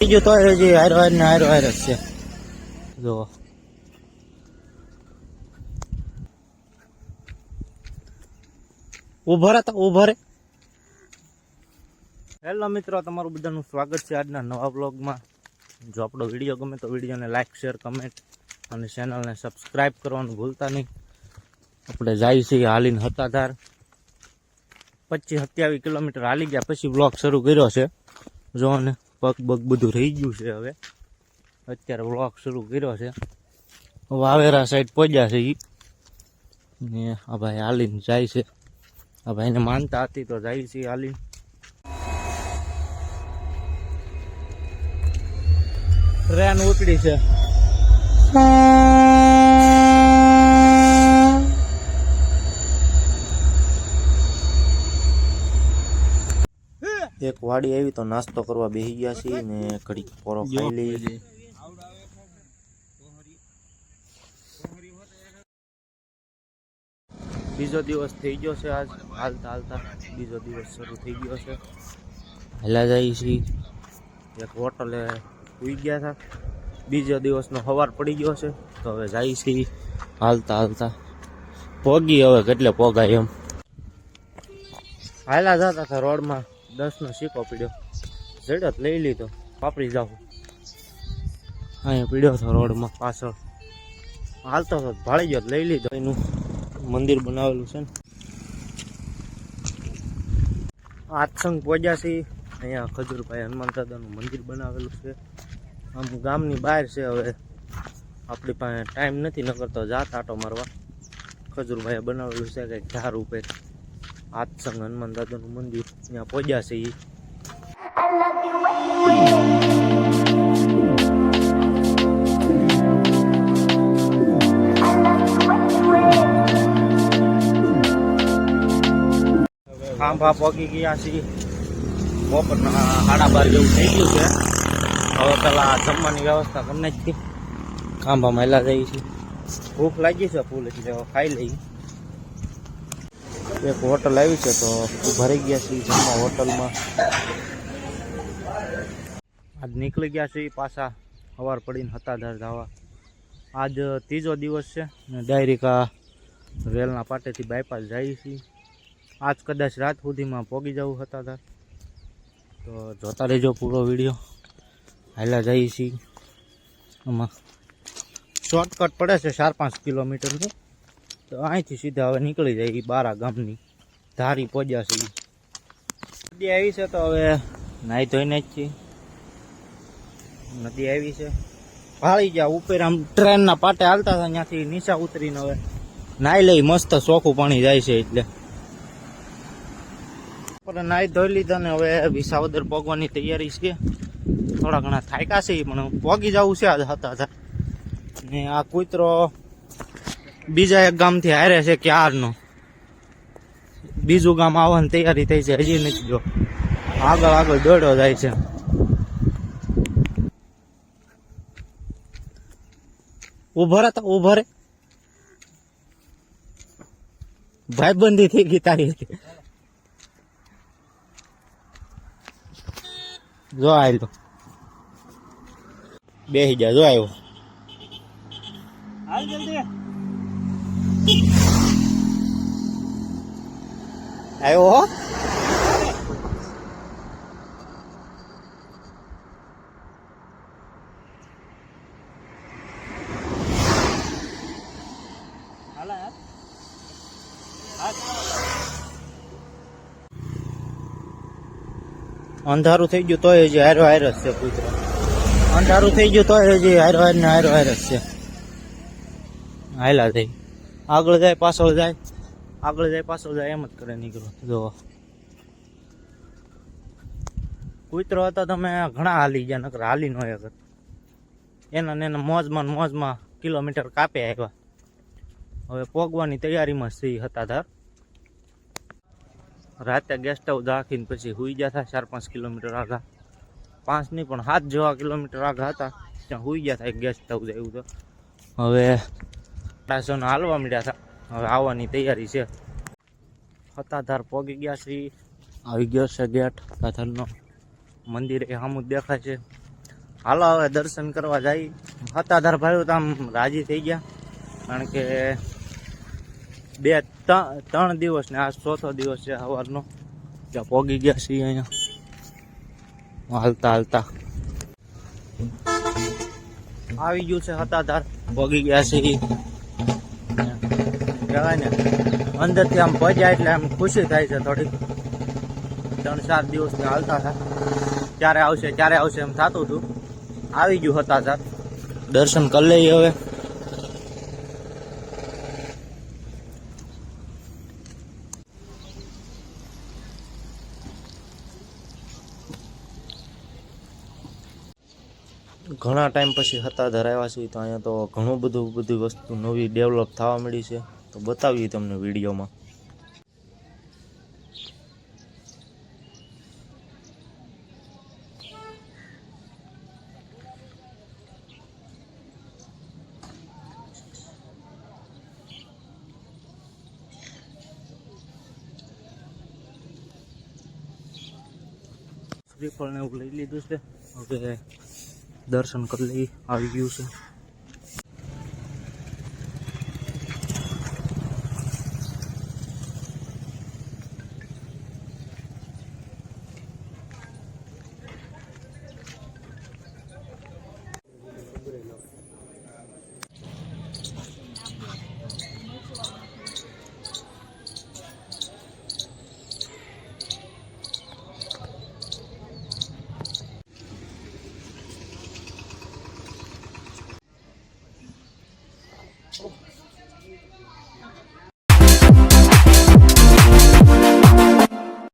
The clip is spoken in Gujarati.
બીજું તો હજી હારો હાર ને હારો હાર જ છે જો ઊભો રે તો ઊભો રે હેલો મિત્રો, તમારું બધાનું સ્વાગત છે આજના નવા બ્લોગમાં જો આપણો વીડિયો ગમે તો વિડીયોને લાઇક શેર કમેન્ટ અને ચેનલને સબસ્ક્રાઈબ કરવાનું ભૂલતા નહીં. આપણે જાય છીએ હાલીને હતાધાર. પચીસ સત્યાવીસ કિલોમીટર હાલી ગયા, પછી બ્લોગ શરૂ કર્યો છે. જો ને પગ બગ બધું રહી ગયું છે હવે. અત્યારે બ્લોક શરૂ કર્યો છે. વાવેરા સાઈડ પહોંચ્યા છે એ ને આ ભાઈ હાલીને જાય છે. આ ભાઈને માનતા હતી તો જાય છે હાલીને ટ્રેન ઉતરી છે. એક વાડી આવી તો નાસ્તો કરવા બેસી ગયા છીએ ને ઘડીક પોરો ખાઈ લઈ બીજો દિવસ થઈ ગયો છે આજ હાલતા હાલતા. બીજો દિવસ શરૂ થઈ ગયો છે. હેલા જાય છે એક હોટલે સુઈ ગયા હતા. બીજો દિવસનો સવાર પડી ગયો છે. તો હવે જાય છે હાલતા હાલતા. પોગી હવે કેટલે પોગાય એમ. હાલા જતા હતા રોડમાં. દસનો સિક્કો પીડ્યો. ઝડપ લઈ લીધો. વાપરી જાવ અહીંયા પીડ્યો હતો રોડમાં પાછળ. હાલતો હતો ભાળી ગયો લઈ લીધો. એનું મંદિર બનાવેલું છે ને. આતસંગ છે અહીંયા ખજૂરભાઈ હનુમાન દાદાનું મંદિર બનાવેલું છે. આમ ગામની બહાર છે હવે. આપણી પાસે ટાઈમ નથી નકરતો કરતો જાત આટો મારવા. ખજૂરભાઈએ બનાવેલું છે, કંઈક ધાર ઉપર. આત્સંગ હનુમાન દાદાનું મંદિર ત્યાં પહોંચ્યા છે. એ ખાંભા પગી ગયા છીએ. બપોરના સાડા બાર જેવું થઈ ગયું છે. હવે પેલા જમવાની વ્યવસ્થા કરી નાખી ખાંભા મેલા જઈએ છીએ ભૂખ લાગી છે ફૂલ એટલે ખાઈ લઈએ. એક હોટલ આવી છે તો ભરાઈ ગયા છીએ જમવા હોટલમાં. આજ નીકળી ગયા છીએ પાછા સવાર પડીને હતાધાર ધાવા. આજ ત્રીજો દિવસ છે ને ડાયરેક્ટ આ રેલના પાટેથી બાયપાસ જઈએ છીએ. આજ કદાચ રાત સુધીમાં પોગી જવું હતા તાર તો જોતા રહેજો પૂરો વીડિયો. હાલા જઈએ છીએ. આમાં શોર્ટકટ પડે છે ચાર પાંચ કિલોમીટરનું. તો અહીંથી સીધા હવે નીકળી જાય એ બારા ગામની ધારી પહોંચ્યા છે નદી આવી છે તો હવે નાહી ધોઈને જ છીએ. નદી આવી છે. ભાળી ગયા ઉપર આમ ટ્રેનના પાટે હાલતા હતા, ત્યાંથી નીચા ઉતરીને હવે નાહી લઈ મસ્ત ચોખ્ખું પાણી જાય છે એટલે. પણ નાહી ધોઈ લીધા ને હવે વિસાવદર પગવાની તૈયારી છે. થોડા ઘણા થાયકા છે, પણ પોગી જવું છે આજ હતા ને આ કૂતરો બીજા એક ગામથી હારે છે ક્યારનો બીજું ગામ આવવાની તૈયારી થઈ છે હજી નથી જો આગળ આગળ દોડો જાય છે. ઊભો હતા ઊભો ભાઈબંધી થઈ ગઈ તારી હતી. જો આયલો બેસી જા, જો આવ્યો હાલ જલ્દી. આવ્યો હો. અંધારું થઈ ગયું તોય હજી હારો હાર છે કૂતરો. અંધારું થઈ ગયું તોય હજી હારો હાર ને હારો હાર છે. હાયલા થઈ. આગળ જાય, પાછળ જાય. આગળ જાય, પાછળ જાય, એમ જ કરે નીકળો. જો. કૂતરો હતો તમે ઘણા હાલી ગયા, નકર હાલી નો એક એના ને એના મોજમાં મોજમાં કિલોમીટર કાપે આવ્યા હવે પોગવાની તૈયારીમાં સી હતા ધાર રાતે ગેસ્ટ હાઉસ રાખીને પછી હુઈ ગયા હતા ચાર પાંચ કિલોમીટર આગા પાંચ નહીં, પણ સાત જેવા કિલોમીટર આગા હતા, ત્યાં હુઈ ગયા હતા ગેસ્ટ હાઉસ એવું તો. હવે અઢારસો હાલવા મળ્યા હતા હવે આવવાની તૈયારી છે. હતાધાર પોગી ગયા શ્રી. આવી ગયો છે ગેટ હતાધારનો મંદિર એ સામું દેખાય છે. હાલો હવે દર્શન કરવા જઈ હતાધાર ભાઈઓ તો આમ રાજી થઈ ગયા. કારણ કે બે ત્રણ દિવસ ને આ ચોથો દિવસ છે સવારનો. ત્યાં પોગી ગયા છીએ અહીંયા. હાલતા હાલતા. આવી ગયું છે હતાધાર. પોગી ગયા છે ઈ. કહેવાય ને અંદરથી આમ પહોંચ્યા એટલે આમ ખુશી થાય છે થોડીક. ત્રણ ચાર દિવસ હાલતા હતા. ક્યારે આવશે ક્યારે આવશે એમ થતું હતું. આવી ગયું હતાધાર દર્શન કરી લઈએ હવે. ઘણા ટાઈમ પછી હતા ધરાવ્યા છીએ તો અહીંયા તો ઘણું બધું બધી વસ્તુ નવી ડેવલપ થવા મળી છે. તો બતાવીએ તમને વિડીયોમાં. શ્રીફળ ને એવું લઈ લીધું છે. હવે દર્શન કરી લઈ આવી ગયું છે.